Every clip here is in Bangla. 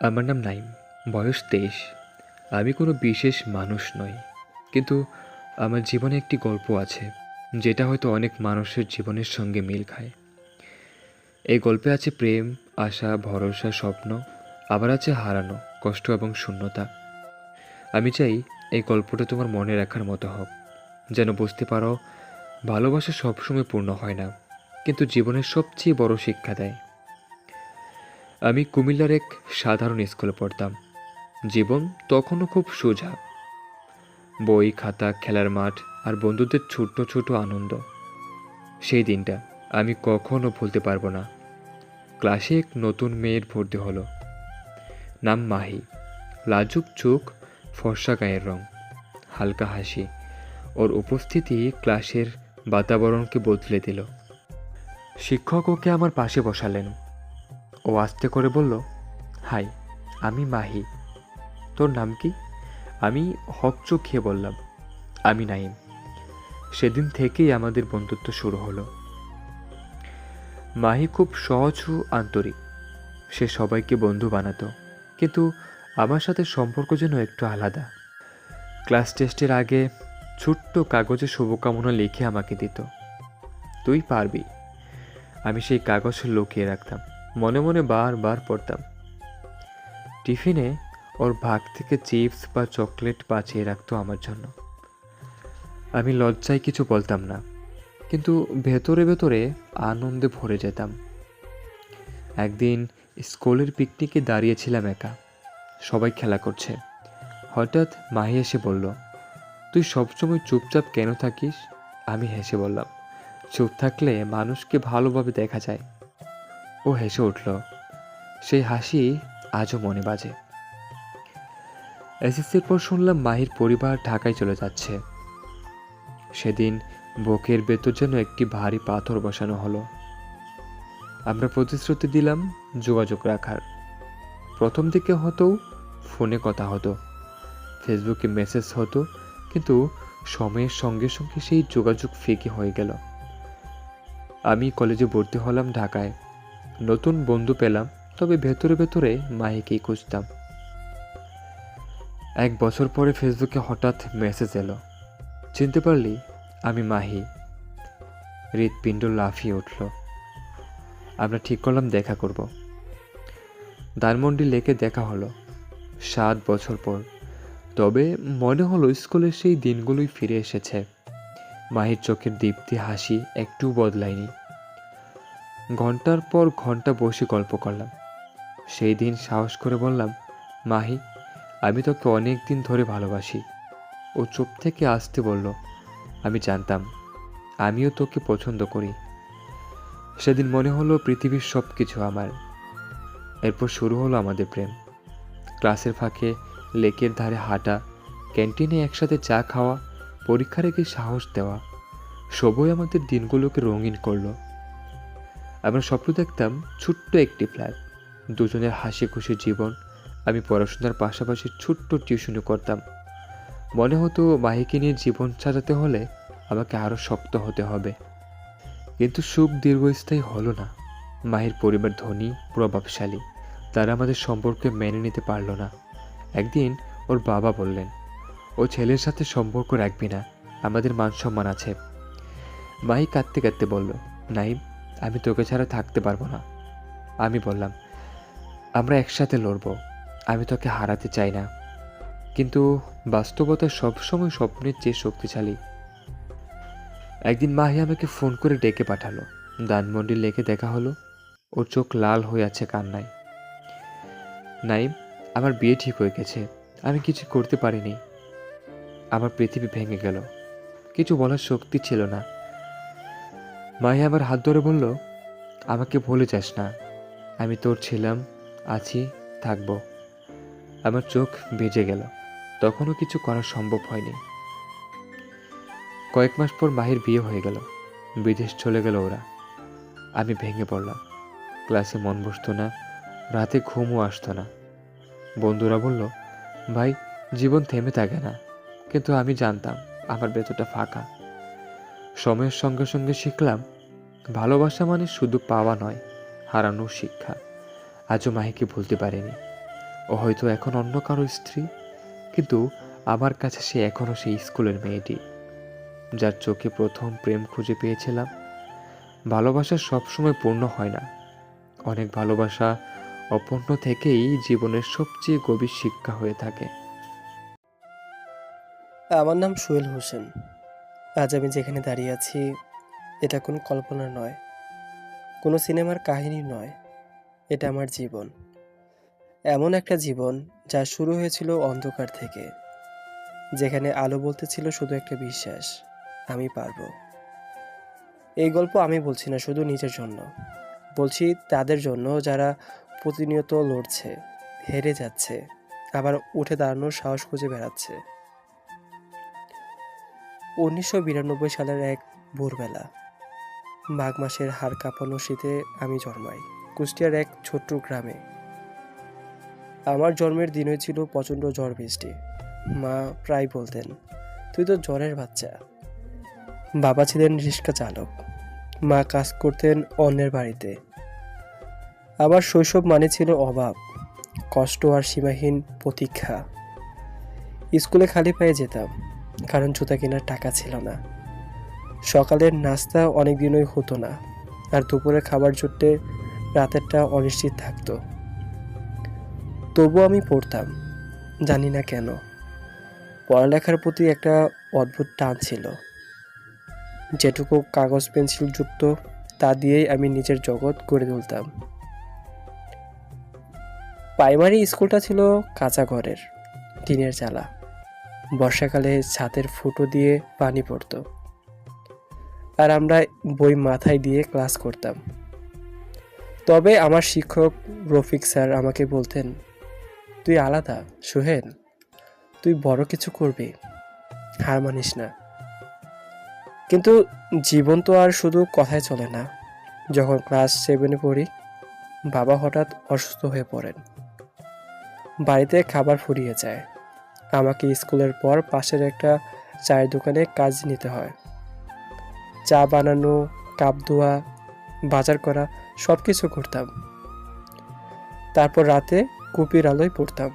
আমার নাম নাইম, বয়স তেইশ। আমি কোনো বিশেষ মানুষ নই, কিন্তু আমার জীবনে একটি গল্প আছে, যেটা হয়তো অনেক মানুষের জীবনের সঙ্গে মিল খায়। এই গল্পে আছে প্রেম, আশা, ভরসা, স্বপ্ন, আবার আছে হারানো, কষ্ট এবং শূন্যতা। আমি চাই এই গল্পটা তোমার মনে রাখার মতো হোক, যেন বুঝতে পারো, ভালোবাসা সবসময় পূর্ণ হয় না, কিন্তু জীবনের সবচেয়ে বড় শিক্ষা দেয়। আমি কুমিল্লার এক সাধারণ স্কুলে পড়তাম। জীবন তখনও খুব সোজা। বই, খাতা, খেলার মাঠ আর বন্ধুদের ছোট্ট ছোট আনন্দ। সেই দিনটা আমি কখনো ভুলতে পারব না। ক্লাসে এক নতুন মেয়ের ভর্তি হলো। নাম মাহি। লাজুক চোখ, ফর্সা গায়ের রং, হালকা হাসি। ওর উপস্থিতি ক্লাসের বাতাবরণকে বদলে দিল। শিক্ষক ওকে আমার পাশে বসালেন। ও আস্তে করে বলল, হাই, আমি মাহি। তোর নাম কি? আমি হকচক খেয়ে বললাম, আমি নাইম সেদিন থেকেই আমাদের বন্ধুত্ব শুরু হলো। মাহি খুব সহজ ও আন্তরিক। সে সবাইকে বন্ধু বানাতো, কিন্তু আমার সাথে সম্পর্ক যেন একটু আলাদা। ক্লাস টেস্টের আগে ছোট্ট কাগজে শুভকামনা লিখে আমাকে দিত, তুই পারবি। আমি সেই কাগজ লুকিয়ে রাখতাম। মনে মনে বারবার পড়তাম। টিফিনে ওর ভাগ থেকে চিপস বা চকলেট বাঁচিয়ে রাখতো আমার জন্য। আমি লজ্জায় কিছু বলতাম না, কিন্তু ভেতরে ভেতরে আনন্দে ভরে যেতাম। একদিন স্কুলের পিকনিকে দাঁড়িয়েছিলাম একা। সবাই খেলা করছে। হঠাৎ মাহি এসে বলল, তুই সবসময় চুপচাপ কেন থাকিস? আমি হেসে বললাম, চুপ থাকলে মানুষকে ভালোভাবে দেখা যায়। ও হেসে উঠল। সেই হাসি আজও মনে বাজে। এসএসসির পর শুনলাম মাহির পরিবার ঢাকায় চলে যাচ্ছে। সেদিন বুকের ভেতর যেন একটি ভারী পাথর বসানো হলো। আমরা প্রতিশ্রুতি দিলাম যোগাযোগ রাখার। প্রথম দিকে হতো, ফোনে কথা হতো। ফেসবুকে মেসেজ হতো, কিন্তু সময়ের সঙ্গে সঙ্গে সেই যোগাযোগ ফিকে হয়ে গেল। আমি কলেজে ভর্তি হলাম ঢাকায়। নতুন বন্ধু পেলাম, তবে ভেতরে ভেতরে মাহিকেই খুঁজতাম। এক বছর পরে ফেসবুকে হঠাৎ মেসেজ এলো। চিনতে পারলি, আমি মাহি। হৃৎপিণ্ড লাফিয়ে উঠল। আমরা ঠিক করলাম দেখা করব। ধানমন্ডি লেকে দেখা হলো। সাত বছর পর। তবে মনে হলো স্কুলের সেই দিনগুলোই ফিরে এসেছে। মাহির চোখের দীপ্তি হাসি একটু বদলায়নি। ঘণ্টার পর ঘণ্টা বসে গল্প করলাম। সেই দিন সাহস করে বললাম, মাহি, আমি তোকে অনেক দিন ধরে ভালোবাসি। ও চুপ থেকে আসতে বলল, আমি জানতাম, আমিও তোকে পছন্দ করি। সেদিন মনে হলো পৃথিবীর সব কিছু আমার। এরপর শুরু হলো আমাদের প্রেম। ক্লাসের ফাঁকে, লেকের ধারে হাঁটা, ক্যান্টিনে একসাথে চা খাওয়া পরীক্ষা রেখে সাহস দেওয়া, সবই আমাদের দিনগুলোকে রঙিন করল। আমরা স্বপ্ন দেখতাম ছোট্ট একটি ফ্ল্যাট দুজনের হাসি খুশি জীবন, আমি পড়াশোনার পাশাপাশি ছোট্ট টিউশনি করতাম। মনে হতো মাহিকে নিয়ে জীবন সাজাতে হলে আমাকে আরও শক্ত হতে হবে। কিন্তু সুখ দীর্ঘস্থায়ী হলো না। মাহির পরিবার ধনী, প্রভাবশালী, তারা আমাদের সম্পর্কে মেনে নিতে পারল না। একদিন ওর বাবা বললেন, ও ছেলের সাথে সম্পর্ক রাখবি না, আমাদের মান সম্মান আছে। মাহি কাঁদতে কাঁদতে বলল, নাইম আমি তোকে ছাড়া থাকতে পারব না। আমি বললাম, আমরা একসাথে লড়ব। আমি তোকে হারাতে চাই না। কিন্তু বাস্তবতা সবসময় স্বপ্নের চেয়ে শক্তিশালী। একদিন মাহি আমাকে ফোন করে ডেকে পাঠালো। দানমন্ডির লেকে দেখা হলো। ওর চোখ লাল হয়ে আছে কান্নায়। নাইম, আমার বিয়ে ঠিক হয়ে গেছে। আমি কিছু করতে পারিনি। আমার পৃথিবী ভেঙে গেল। কিছু বলার শক্তি ছিল না। মাহি আমার হাত ধরে বলল, আমাকে ভুলে যাস না। আমি তোর ছিলাম, আছি, থাকব। আমার চোখ ভেজে গেল। তখনও কিছু করা সম্ভব হয়নি। কয়েক মাস পর মাহির বিয়ে হয়ে গেল। বিদেশ চলে গেল ওরা। আমি ভেঙে পড়লাম। ক্লাসে মন বসতো না, রাতে ঘুমও আসতো না। বন্ধুরা বলল, ভাই, জীবন থেমে থাকে না। কিন্তু আমি জানতাম, আমার ভেতরটা ফাঁকা। সময়ের সঙ্গে সঙ্গে শিখলাম, ভালোবাসা মানে শুধু পাওয়া নয় হারানোর শিক্ষা। আজও মাহিকে ভুলতে পারেনি। ও হয়তো এখন অন্য কারও স্ত্রী, কিন্তু আমার কাছে সে এখনও সেই স্কুলের মেয়েটি, যার চোখে প্রথম প্রেম খুঁজে পেয়েছিলাম। ভালোবাসা সবসময় পূর্ণ হয় না। অনেক ভালোবাসা অপূর্ণ থেকেই জীবনের সবচেয়ে গভীর শিক্ষা হয়ে থাকে। আমার নাম সোহেল হোসেন। আজ আমি যেখানে দাঁড়িয়ে আছি, এটা কোনো কল্পনা নয়। কোনো সিনেমার কাহিনী নয়। এটা আমার জীবন। এমন একটা জীবন যা শুরু হয়েছিল অন্ধকার থেকে, যেখানে আলো বলতে ছিল শুধু একটা বিশ্বাস, আমি পারব। এই গল্প আমি বলছি না শুধু নিজের জন্য। বলছি তাদের জন্য যারা প্রতিনিয়ত লড়ছে, হেরে যাচ্ছে, আবার উঠে দাঁড়ানোর সাহস খুঁজে বেড়াচ্ছে। উনিশশো বিরানব্বই সালের এক ভোরবেলা। মাঘ মাসের হাড় কাঁপানো শীতে আমি জন্মাই, কুষ্টিয়ার এক ছোট্ট গ্রামে। আমার জন্মের দিনই ছিল প্রচণ্ড ঝড় বৃষ্টি। মা প্রায় বলতেন, তুই তো জ্বরের বাচ্চা। বাবা ছিলেন রিক্সা চালক। মা কাজ করতেন অন্যের বাড়িতে। আবার শৈশব মানে ছিল অভাব, কষ্ট আর সীমাহীন প্রতীক্ষা। স্কুলে খালি পায়ে যেতাম। কারণ জুতা কেনার টাকা ছিল না। সকালের নাস্তা অনেক দিনই হতো না, আর দুপুরে খাবার জুটতে রাতেরটা অনিশ্চিত থাকতো। তবু আমি পড়তাম, জানি না কেন। পড়ালেখার প্রতি একটা অদ্ভুত টান ছিল। যেটুকু কাগজ, পেন্সিল যুক্ত, তা দিয়েই আমি নিজের জগৎ গড়ে তুলতাম। প্রাইমারি স্কুলটা ছিল কাঁচা ঘরের, টিনের চালা। বর্ষাকালে ছাদের ফুটো দিয়ে পানি পড়তো। আর আমরা বই মাথায় দিয়ে ক্লাস করতাম। তবে আমার শিক্ষক রফিক স্যার আমাকে বলতেন, তুই আলাদা সোহেন তুই বড় কিছু করবি, হার মানিস না। কিন্তু জীবন তো আর শুধু কথায় চলে না। যখন ক্লাস সেভেনে পড়ি, বাবা হঠাৎ অসুস্থ হয়ে পড়েন। বাড়িতে খাবার ফুরিয়ে যায়। আমাকে স্কুলের পর পাশের একটা চায়ের দোকানে কাজ নিতে হয়। চা বানানো, কাপ ধোয়া, বাজার করা সব কিছু করতাম। তারপর রাতে কুপির আলোয় পড়তাম।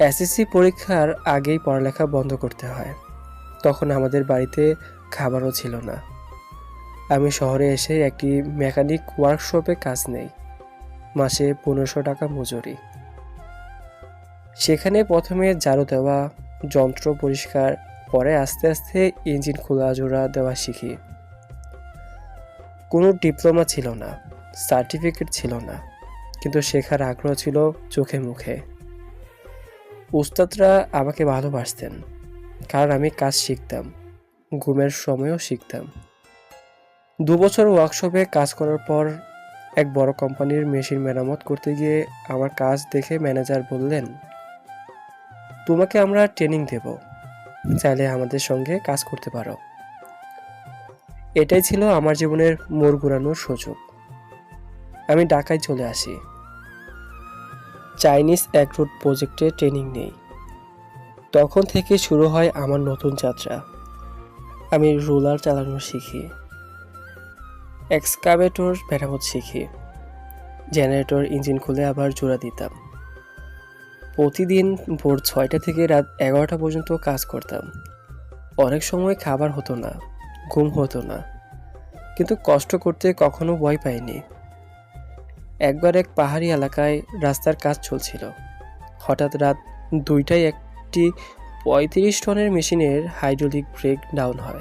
এসএসসি পরীক্ষার আগেই পড়ালেখা বন্ধ করতে হয়। তখন আমাদের বাড়িতে খাবারও ছিল না। আমি শহরে এসে একটি মেকানিক ওয়ার্কশপে কাজ নেই। মাসে পনেরোশো টাকা মজুরি। সেখানে প্রথমে ঝাড়ু দেওয়া যন্ত্র পরিষ্কার, পরে আস্তে আস্তে ইঞ্জিন খোলা জোড়া দেওয়া শিখি। কোনো ডিপ্লোমা ছিল না, সার্টিফিকেট ছিল না, কিন্তু শেখার আগ্রহ ছিল চোখে মুখে। উস্তাদরা আমাকে ভালোবাসতেন, কারণ আমি কাজ শিখতাম, ঘুমের সময়ও শিখতাম। দু বছর ওয়ার্কশপে কাজ করার পর এক বড় কোম্পানির মেশিন মেরামত করতে গিয়ে আমার কাজ দেখে ম্যানেজার বললেন তোমাকে আমরা ট্রেনিং দেব। চাইলে আমাদের সঙ্গে কাজ করতে পারো। এটাই ছিল আমার জীবনের মোড় ঘুরানোর সুযোগ। আমি ঢাকায় চলে আসি। চাইনিজ অ্যাগ্রোড প্রজেক্টে ট্রেনিং নেই। তখন থেকে শুরু হয় আমার নতুন যাত্রা। আমি রোলার চালানো শিখি। এক্সকাভেটর মেরামত শিখি। জেনারেটর ইঞ্জিন খুলে আবার জোড়া দিতাম। প্রতিদিন ভোর ছয়টা থেকে রাত এগারোটা পর্যন্ত কাজ করতাম। অনেক সময় খাবার হতো না, ঘুম হতো না। কিন্তু কষ্ট করতে কখনো ভয় পাইনি। একবার এক পাহাড়ি এলাকায় রাস্তার কাজ চলছিল। হঠাৎ রাত দুইটায় একটি পঁয়ত্রিশ টনের মেশিনের হাইড্রোলিক ব্রেক ডাউন হয়।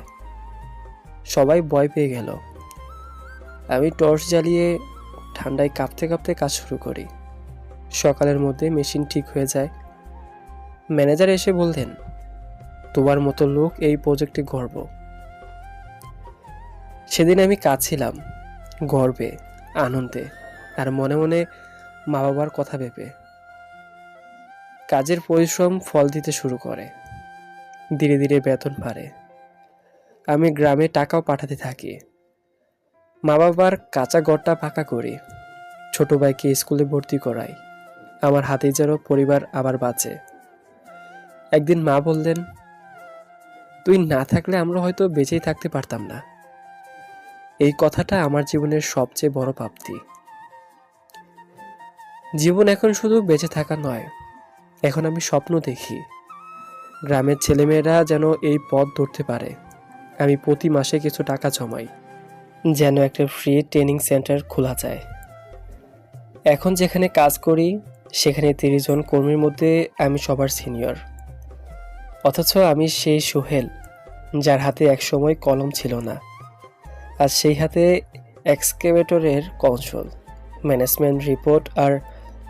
সবাই ভয় পেয়ে গেল। আমি টর্চ জ্বালিয়ে ঠান্ডায় কাঁপতে কাঁপতে কাজ শুরু করি। সকালের মধ্যে মেশিন ঠিক হয়ে যায়। ম্যানেজার এসে বললেন, তোমার মতো লোক এই প্রজেক্টে গর্ব। সেদিন আমি কাঁদছিলাম গর্বে, আনন্দে, আর মনে মনে মা বাবার কথা ভেবে। কাজের পরিশ্রম ফল দিতে শুরু করে, ধীরে ধীরে বেতন বাড়ে। আমি গ্রামে টাকাও পাঠাতে থাকি। মা বাবার কাঁচা ঘরটা পাকা করি, ছোট ভাইকে স্কুলে ভর্তি করাই। আমার হাতেই যেন পরিবার আবার বাঁচে। একদিন মা বললেন, তুই না থাকলে আমরা হয়তো বেঁচেই থাকতে পারতাম না। এই কথাটা আমার জীবনের সবচেয়ে বড় প্রাপ্তি জীবন এখন শুধু বেঁচে থাকা নয়, এখন আমি স্বপ্ন দেখি। গ্রামের ছেলেমেয়েরা যেন এই পথ ধরতে পারে। আমি প্রতি মাসে কিছু টাকা জমাই, যেন একটা ফ্রি ট্রেনিং সেন্টার খোলা যায়। এখন যেখানে কাজ করি সেখানে তিরিশ জন কর্মীর মধ্যে আমি সবার সিনিয়র। অথচ আমি সেই সোহেল, যার হাতে একসময় কলম ছিল না। আর সেই হাতে এক্সকেভেটরের কৌশল ম্যানেজমেন্ট রিপোর্ট আর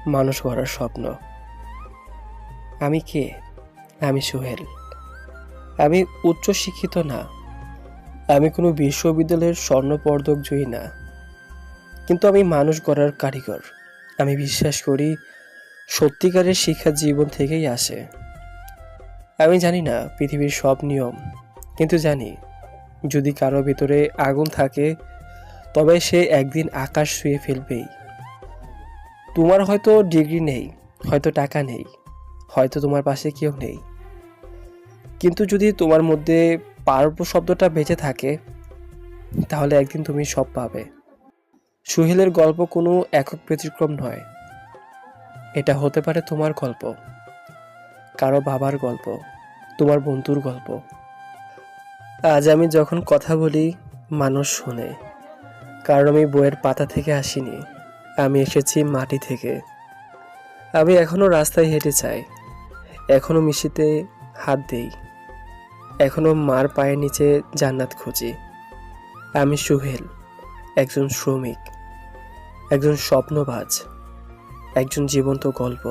মানুষ গড়ার স্বপ্ন। আমি কে? আমি সোহেল। আমি উচ্চ শিক্ষিত না। আমি কোনো বিশ্ববিদ্যালয়ের স্বর্ণপদক জয়ী না। কিন্তু আমি মানুষ গড়ার কারিগর। আমি বিশ্বাস করি সত্যিকারের শিক্ষা জীবন থেকেই আসে। আমি জানি না পৃথিবীর সব নিয়ম, কিন্তু জানি যদি কারও ভিতরে আগুন থাকে, তবে সে একদিন আকাশ ছুঁয়ে ফেলবেই। তোমার হয়তো ডিগ্রি নেই, হয়তো টাকা নেই, হয়তো তোমার পাশে কেউ নেই। কিন্তু যদি তোমার মধ্যে পারব শব্দটা বেঁচে থাকে, তাহলে একদিন তুমি সব পাবে। সুহেলের গল্প কোনো একক ব্যতিক্রম নয়। এটা হতে পারে তোমার গল্প, কারও বাবার গল্প, তোমার বন্ধুর গল্প। আজ আমি যখন কথা বলি, মানুষ শোনে, কারণ আমি বইয়ের পাতা থেকে আসিনি, আমি এসেছি মাটি থেকে। আমি এখনও রাস্তায় হেঁটে চাই এখনও মিশিতে হাত দেই, এখনও মার পায়ের নিচে জান্নাত খুঁজি। আমি সুহেল, একজন শ্রমিক, একজন স্বপ্নবাজ। একজন জীবন্ত গল্প।